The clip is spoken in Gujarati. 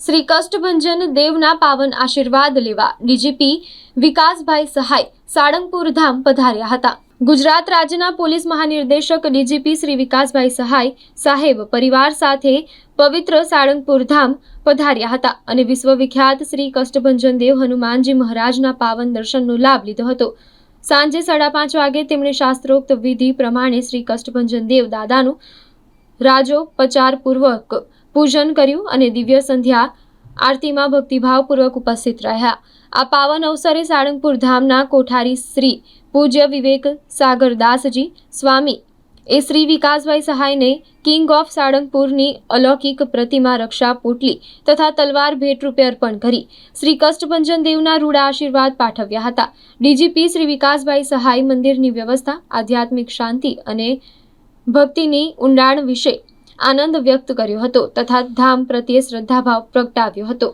શ્રી કષ્ટભંજન દેવના પાવન આશીર્વાદ લેવા ડીજીપી વિકાસભાઈ સહાય સાળંગપુર ધામ પધાર્યા હતા. ગુજરાત રાજ્યના પોલીસ મહાનિર્દેશક ડીજીપી શ્રી વિકાસભાઈ સહાય સાહેબ પરિવાર સાથે પવિત્ર સાળંગપુર ધામ પધાર્યા હતા અને વિશ્વવિખ્યાત શ્રી કષ્ટભંજન દેવ હનુમાનજી મહારાજના પાવન દર્શનનો લાભ લીધો હતો. સાંજે સાડા પાંચ વાગે તેમણે શાસ્ત્રોક્ત વિધિ પ્રમાણે શ્રી કષ્ટભંજન દેવ દાદાનું રાજોપચારપૂર્વક પૂજન કર્યું અને દિવ્ય સંધ્યા, આરતીમાં ભક્તિભાવપૂર્વક ઉપસ્થિત રહ્યા. આ પાવન અવસરે સાળંગપુર ધામના કોઠારી શ્રી પૂજ્ય વિવેક સાગરદાસજી સ્વામી, એ શ્રી વિકાસભાઈ સહાયને કિંગ ઓફ સાળંગપુરની અલૌકિક પ્રતિમા રક્ષા પોટલી તથા તલવાર ભેટ રૂપે અર્પણ કરી શ્રી કષ્ટભંજન દેવના રૂડા આશીર્વાદ પાઠવ્યા હતા. ડીજીપી શ્રી વિકાસભાઈ સહાય મંદિરની વ્યવસ્થા, આધ્યાત્મિક શાંતિ અને ભક્તિની ઊંડાણ વિશે આનંદ વ્યક્ત કર્યો હતો તથા ધામ પ્રત્યે શ્રદ્ધાભાવ પ્રગટાવ્યો હતો.